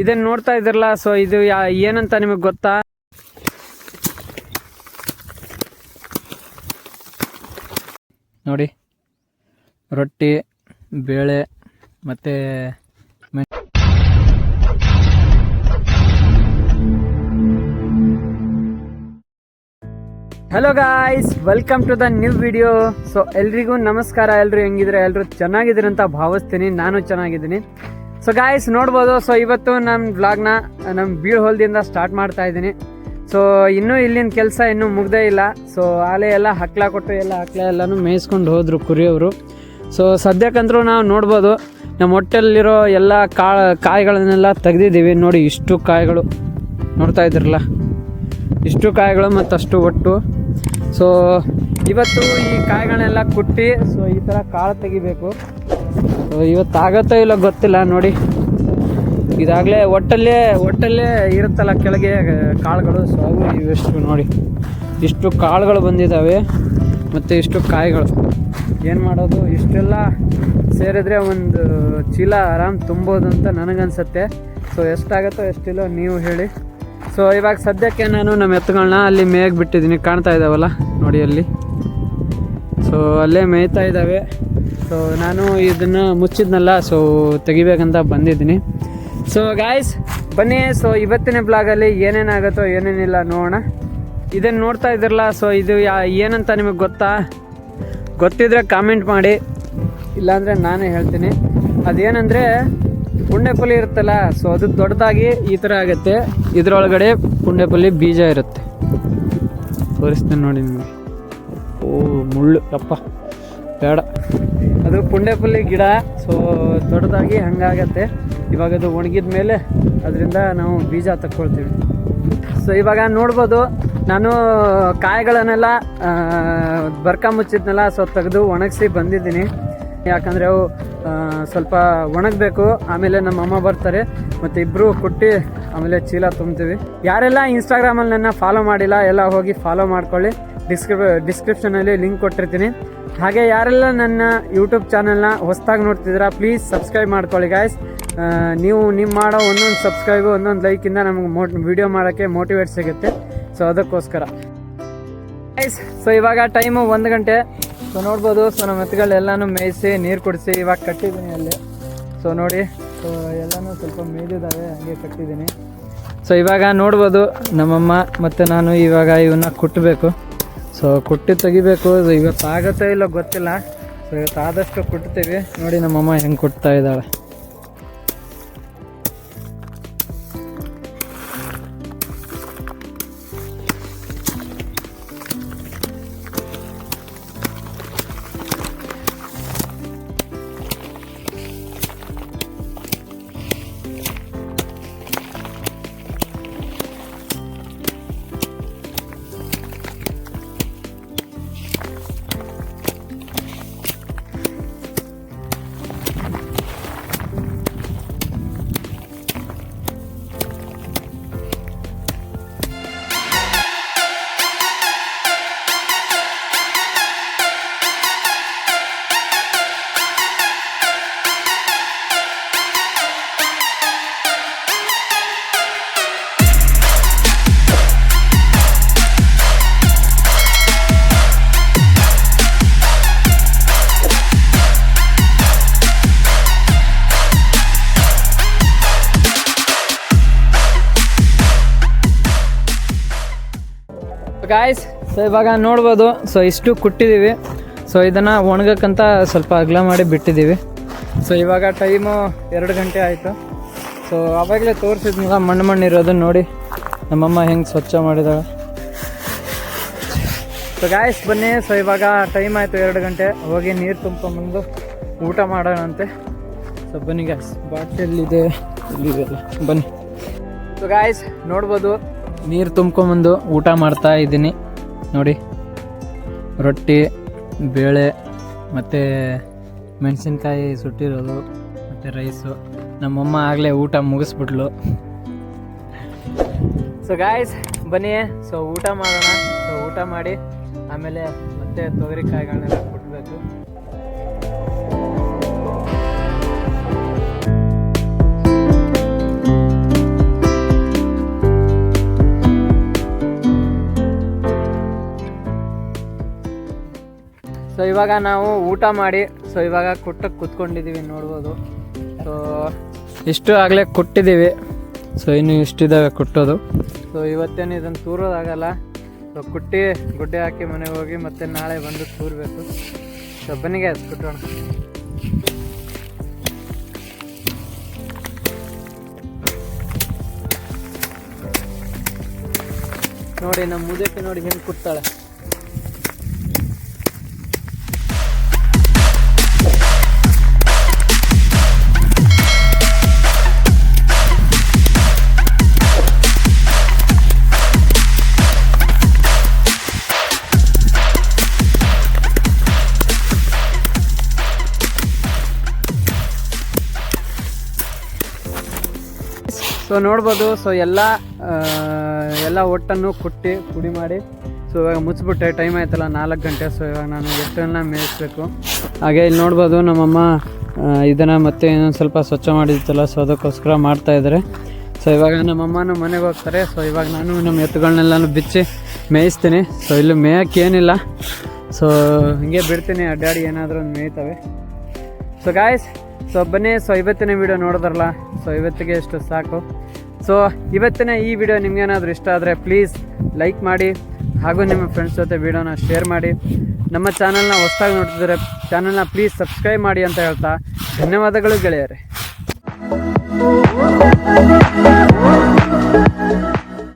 ಇದನ್ನ ನೋಡ್ತಾ ಇದ್ರಲ್ಲ ಸೊ ಇದು ಏನಂತ ನಿಮಗೆ ಗೊತ್ತಾ? ನೋಡಿ ರೊಟ್ಟಿ ಬೇಳೆ ಮತ್ತೆ hello guys welcome to the new video so ಎಲ್ರಿಗೂ ನಮಸ್ಕಾರ ಎಲ್ರು ಹೆಂಗಿದ್ರೆ ಎಲ್ರು ಚೆನ್ನಾಗಿದ್ದೀರಂತ ಅಂತ ಭಾವಿಸ್ತೀನಿ. ನಾನು ಚೆನ್ನಾಗಿದ್ದೀನಿ. ಸೊ ಗಾಯ್ಸ್ ನೋಡ್ಬೋದು. ಸೊ ಇವತ್ತು ನಮ್ಮ ವ್ಲಾಗ್ನ ನಮ್ಮ ಬೀಳ್ ಹೊಲ್ದಿಂದ ಸ್ಟಾರ್ಟ್ ಮಾಡ್ತಾ ಇದ್ದೀನಿ. ಸೊ ಇನ್ನೂ ಇಲ್ಲಿನ ಕೆಲಸ ಇನ್ನೂ ಮುಗ್ದೇ ಇಲ್ಲ. ಸೊ ಆಲೆ ಎಲ್ಲ ಹಕ್ಲ ಕೊಟ್ಟು ಎಲ್ಲ ಹಕ್ಲ ಎಲ್ಲನೂ ಮೇಯಿಸ್ಕೊಂಡು ಹೋದರು ಕುರಿಯವರು. ಸೊ ಸದ್ಯಕ್ಕಂತರೂ ನಾವು ನೋಡ್ಬೋದು. ನಮ್ಮ ಹೊಟ್ಟೆಲ್ಲಿರೋ ಎಲ್ಲ ಕಾ ಕಾಯಿಗಳನ್ನೆಲ್ಲ ತೆಗ್ದಿದ್ದೀವಿ. ನೋಡಿ ಇಷ್ಟು ಕಾಯಿಗಳು. ನೋಡ್ತಾ ಇದ್ರಲ್ಲ ಇಷ್ಟು ಕಾಯಿಗಳು ಮತ್ತು ಅಷ್ಟು ಒಟ್ಟು. ಸೊ ಇವತ್ತು ಈ ಕಾಯಿಗಳನ್ನೆಲ್ಲ ಕುಟ್ಟಿ ಸೊ ಈ ಥರ ಕಾಳು ತೆಗಿಬೇಕು. ಇವತ್ತು ಆಗತ್ತೋ ಇಲ್ಲ ಗೊತ್ತಿಲ್ಲ, ನೋಡಿ. ಇದಾಗಲೇ ಒಟ್ಟಲ್ಲೇ ಒಟ್ಟಲ್ಲೇ ಇರುತ್ತಲ್ಲ ಕೆಳಗೆ ಕಾಳುಗಳು. ಸೊ ಇವೆಷ್ಟು ನೋಡಿ. ಇಷ್ಟು ಕಾಳುಗಳು ಬಂದಿದ್ದಾವೆ ಮತ್ತು ಇಷ್ಟು ಕಾಯಿಗಳು. ಏನು ಮಾಡೋದು? ಇಷ್ಟೆಲ್ಲ ಸೇರಿದ್ರೆ ಒಂದು ಚೀಲ ಆರಾಮ್ ತುಂಬೋದು ಅಂತ ನನಗನ್ಸುತ್ತೆ. ಸೊ ಎಷ್ಟಾಗುತ್ತೋ ಎಷ್ಟಿಲ್ಲೋ ನೀವು ಹೇಳಿ. ಸೊ ಇವಾಗ ಸದ್ಯಕ್ಕೆ ನಾನು ನಮ್ಮ ಎತ್ತುಗಳನ್ನ ಅಲ್ಲಿ ಮೇಯಕ್ಕೆ ಬಿಟ್ಟಿದ್ದೀನಿ. ಕಾಣ್ತಾ ಇದ್ದಾವಲ್ಲ ನೋಡಿ ಅಲ್ಲಿ. ಸೊ ಅಲ್ಲೇ ಮೇಯ್ತಾ ಇದ್ದಾವೆ ಸೊ ನಾನು ಇದನ್ನು ಮುಚ್ಚಿದ್ನಲ್ಲ ಸೊ ತೆಗಿಬೇಕಂತ ಬಂದಿದ್ದೀನಿ. ಸೊ ಗಾಯ್ಸ್ ಬನ್ನಿ. ಸೊ ಇವತ್ತಿನ ಬ್ಲಾಗಲ್ಲಿ ಏನೇನಾಗುತ್ತೋ, ಏನೇನಿಲ್ಲ ನೋಡೋಣ. ಇದನ್ನು ನೋಡ್ತಾ ಇದ್ರಲ್ಲ ಸೊ ಇದು ಯಾ, ಏನಂತ ನಿಮಗೆ ಗೊತ್ತಾ? ಗೊತ್ತಿದ್ರೆ ಕಾಮೆಂಟ್ ಮಾಡಿ. ಇಲ್ಲಾಂದರೆ ನಾನೇ ಹೇಳ್ತೀನಿ. ಅದೇನಂದರೆ, ಪುಣ್ಯಪುಲಿ ಇರುತ್ತಲ್ಲ ಸೊ ಅದು ದೊಡ್ಡದಾಗಿ ಈ ಥರ ಆಗುತ್ತೆ. ಇದರೊಳಗಡೆ ಪುಣ್ಯಪುಲಿ ಬೀಜ ಇರುತ್ತೆ. ತೋರಿಸ್ತೀನಿ ನೋಡಿ ನಿಮಗೆ. ಓ, ಮುಳ್ಳು. ಅಪ್ಪ ಬೇಡ. ಅದು ಪುಂಡೆಪುಲ್ಲಿ ಗಿಡ ಸೊ ದೊಡ್ಡದಾಗಿ ಹಂಗಾಗತ್ತೆ. ಇವಾಗ ಅದು ಒಣಗಿದ ಮೇಲೆ ಅದರಿಂದ ನಾವು ಬೀಜ ತಕ್ಕೊಳ್ತೀವಿ. ಸೊ ಇವಾಗ ನೋಡ್ಬೋದು, ನಾನು ಕಾಯಿಗಳನ್ನೆಲ್ಲ ಬರ್ಕ ಮುಚ್ಚಿದ್ನೆಲ್ಲ ಸೊ ತೆಗೆದು ಒಣಗಿಸಿ ಬಂದಿದ್ದೀನಿ. ಯಾಕಂದರೆ ಅವು ಸ್ವಲ್ಪ ಒಣಗಬೇಕು, ಆಮೇಲೆ ನಮ್ಮ ಅಮ್ಮ ಬರ್ತಾರೆ, ಮತ್ತು ಇಬ್ಬರು ಕುಟ್ಟಿ ಆಮೇಲೆ ಚೀಲ ತುಂಬ್ತೀವಿ. ಯಾರೆಲ್ಲ ಇನ್ಸ್ಟಾಗ್ರಾಮಲ್ಲಿ ನನ್ನ ಫಾಲೋ ಮಾಡಿಲ್ಲ, ಎಲ್ಲ ಹೋಗಿ ಫಾಲೋ ಮಾಡ್ಕೊಳ್ಳಿ. ಡಿಸ್ಕ್ರಿಪ್ ಡಿಸ್ಕ್ರಿಪ್ಷನಲ್ಲಿ ಲಿಂಕ್ ಕೊಟ್ಟಿರ್ತೀನಿ. ಹಾಗೆ ಯಾರೆಲ್ಲ ನನ್ನ ಯೂಟ್ಯೂಬ್ ಚಾನಲ್ನ ಹೊಸ್ದಾಗಿ ನೋಡ್ತಿದ್ದೀರಾ ಪ್ಲೀಸ್ ಸಬ್ಸ್ಕ್ರೈಬ್ ಮಾಡ್ಕೊಳ್ಳಿ ಗಾಯ್ಸ್ ನೀವು ನಿಮ್ಮ ಮಾಡೋ ಒಂದೊಂದು ಸಬ್ಸ್ಕ್ರೈಬು ಒಂದೊಂದು ಲೈಕಿಂದ ನಮಗೆ ಮೋಟ್ ವಿಡಿಯೋ ಮಾಡೋಕ್ಕೆ ಮೋಟಿವೇಟ್ ಸಿಗುತ್ತೆ. ಸೊ ಅದಕ್ಕೋಸ್ಕರ. ಗೈಸ್ ಸೊ ಇವಾಗ ಟೈಮು ಒಂದು ಗಂಟೆ. ಸೊ ನೋಡ್ಬೋದು. ಸೊ ನಮ್ಮ ಎತ್ತುಗಳೆಲ್ಲನೂ ಮೇಯಿಸಿ, ನೀರು ಕುಡಿಸಿ, ಇವಾಗ ಕಟ್ಟಿದ್ದೀನಿ ಅಲ್ಲಿ. ಸೊ ನೋಡಿ. ಸೊ ಎಲ್ಲನೂ ಸ್ವಲ್ಪ ಮೇಯ್ದಿದ್ದಾವೆ, ಹಾಗೆ ಕಟ್ಟಿದ್ದೀನಿ. ಸೊ ಇವಾಗ ನೋಡ್ಬೋದು ನಮ್ಮಮ್ಮ ಮತ್ತು ನಾನು ಇವಾಗ ಇವನ್ನ ಕುಟ್ಟಬೇಕು ಸೊ ಕುಟ್ಟಿ ತೆಗಿಬೇಕು. ಇವತ್ತು ಆಗತ್ತೋ ಇಲ್ಲ ಗೊತ್ತಿಲ್ಲ. ಸೊ ಇವತ್ತು ಆದಷ್ಟು ಕುಟ್ತೀವಿ ನೋಡಿ ನಮ್ಮಮ್ಮ ಹೆಂಗೆ ಕುಟ್ತಾ ಇದ್ದಾಳೆ. ಗಾಯ್ಸ್ ಸೊ ಇವಾಗ ನೋಡ್ಬೋದು ಸೊ ಇಷ್ಟು ಕುಟ್ಟಿದ್ದೀವಿ ಸೊ ಇದನ್ನು ಒಣಗಕ್ಕಂತ ಸ್ವಲ್ಪ ಅಗಲ ಮಾಡಿ ಬಿಟ್ಟಿದ್ದೀವಿ ಸೊ ಇವಾಗ ಟೈಮು ಎರಡು ಗಂಟೆ ಆಯಿತು. ಸೊ ಆವಾಗಲೇ ತೋರಿಸಿದ್ನಲ್ಲ, ಮಣ್ಣು ಮಣ್ಣು ಇರೋದನ್ನ ನೋಡಿ. ನಮ್ಮಮ್ಮ ಹೆಂಗೆ ಸ್ವಚ್ಛ ಮಾಡಿದಾಳೆ. ಸೊ ಗಾಯ್ಸ್ ಬನ್ನಿ. ಸೊ ಇವಾಗ ಟೈಮ್ ಆಯಿತು ಎರಡು ಗಂಟೆ. ಹೋಗಿ ನೀರು ತುಂಬ್ಕೊಂಬಂದು ಊಟ ಮಾಡೋಣಂತೆ. ಸೊ ಬನ್ನಿ ಗಾಯ್ಸ್ ಬಾಟ್ಲಿದೆ ಇಲ್ಲಿದೆಲ್ಲ ಬನ್ನಿ. ಸೊ ಗಾಯ್ಸ್ ನೋಡ್ಬೋದು. ನೀರು ತುಂಬ್ಕೊಂಬಂದು ಊಟ ಮಾಡ್ತಾ ಇದ್ದೀನಿ. ನೋಡಿ, ರೊಟ್ಟಿ, ಬೇಳೆ, ಮತ್ತು ಮೆಣಸಿನ್ಕಾಯಿ ಸುಟ್ಟಿರೋದು, ಮತ್ತು ರೈಸು ನಮ್ಮಮ್ಮ ಆಗಲೇ ಊಟ ಮುಗಿಸ್ಬಿಟ್ಲು. ಸೊ ಗಾಯ್ಸ್ ಬನ್ನಿ. ಸೊ ಊಟ ಮಾಡೋಣ. ಸೊ ಊಟ ಮಾಡಿ, ಆಮೇಲೆ ಮತ್ತೆ ತೊಗರಿಕಾಯಿಗಳನ್ನೆಲ್ಲ ಕುಟ್ಬೇಕು ಇವಾಗ ನಾವು ಊಟ ಮಾಡಿ ಸೊ ಇವಾಗ ಕುಟ್ಟಕ್ಕೆ ಕುತ್ಕೊಂಡಿದ್ದೀವಿ ನೋಡ್ಬೋದು. ಸೊ ಇಷ್ಟು ಆಗಲೇ ಕೊಟ್ಟಿದ್ದೀವಿ ಸೊ ಇನ್ನು ಇಷ್ಟಿದ್ದಾವೆ ಕುಟ್ಟೋದು. ಸೊ ಇವತ್ತೇನು ಇದನ್ನು ತೂರೋದಾಗಲ್ಲ. ಸೊ ಕುಟ್ಟಿ ಗುಡ್ಡೆ ಹಾಕಿ ಮನೆಗೆ ಹೋಗಿ ಮತ್ತೆ ನಾಳೆ ಬಂದು ತೂರಬೇಕು. ಸೊ ಬನ್ನಿಗೆ ಕುಟ್ಟೋಣ. ನೋಡಿ, ನಮ್ಮ ಮುದಕ್ಕೆ ನೋಡಿ ಹೆಂಗೆ ಕುಟ್ತಾಳೆ. ಸೊ ನೋಡ್ಬೋದು. ಸೊ ಎಲ್ಲ ಎಲ್ಲ ಒಟ್ಟನ್ನು ಕುಟ್ಟಿ, ಪುಡಿ ಮಾಡಿ. ಸೊ ಇವಾಗ ಮುಚ್ಚಿಬಿಟ್ಟೆ ಟೈಮ್ ಆಯ್ತಲ್ಲ, ನಾಲ್ಕು ಗಂಟೆ. ಸೊ ಇವಾಗ ನಾನು ಎಷ್ಟನ್ನ ಮೇಯಿಸ್ಬೇಕು. ಹಾಗೆ ಇಲ್ಲಿ ನೋಡ್ಬೋದು ನಮ್ಮಮ್ಮ ಇದನ್ನು ಮತ್ತೆ ಇನ್ನೊಂದು ಸ್ವಲ್ಪ ಸ್ವಚ್ಛ ಮಾಡಿತ್ತಲ್ಲ ಸೊ ಅದಕ್ಕೋಸ್ಕರ ಮಾಡ್ತಾ ಇದ್ದಾರೆ. ಸೊ ಇವಾಗ ನಮ್ಮಮ್ಮನ ಮನೆಗೆ ಹೋಗ್ತಾರೆ. ಸೊ ಇವಾಗ ನಾನು ನಮ್ಮ ಎತ್ತುಗಳನ್ನೆಲ್ಲನೂ ಬಿಚ್ಚಿ ಮೇಯಿಸ್ತೀನಿ. ಸೊ ಇಲ್ಲಿ ಮೇಯಕ್ಕೆ ಸೊ ಹಿಂಗೆ ಬಿಡ್ತೀನಿ. ಅಡ್ಡಾಡಿ ಏನಾದರೂ ಒಂದು ಮೇಯ್ತವೆ. ಸೊ ಗಾಯ್ಸ್ ಸೊ ಬನ್ನಿ. ಸೊ ಇವತ್ತಿನ ವಿಡಿಯೋ ನೋಡಿದ್ರಲ್ಲ? ಸೊ ಇವತ್ತಿಗೆ ಎಷ್ಟು ಸಾಕು. ಸೊ ಇವತ್ತಿನ ಈ ವಿಡಿಯೋ ನಿಮಗೇನಾದರೂ ಇಷ್ಟ ಆದರೆ ಪ್ಲೀಸ್ ಲೈಕ್ ಮಾಡಿ, ಹಾಗೂ ನಿಮ್ಮ ಫ್ರೆಂಡ್ಸ್ ಜೊತೆ ವಿಡಿಯೋನ ಶೇರ್ ಮಾಡಿ. ನಮ್ಮ ಚಾನಲ್ನ ಹೊಸ್ದಾಗಿ ನೋಡ್ತಿದ್ರೆ ಚಾನಲ್ನ ಪ್ಲೀಸ್ ಸಬ್ಸ್ಕ್ರೈಬ್ ಮಾಡಿ ಅಂತ ಹೇಳ್ತಾ ಧನ್ಯವಾದಗಳು ಗೆಳೆಯರೆ.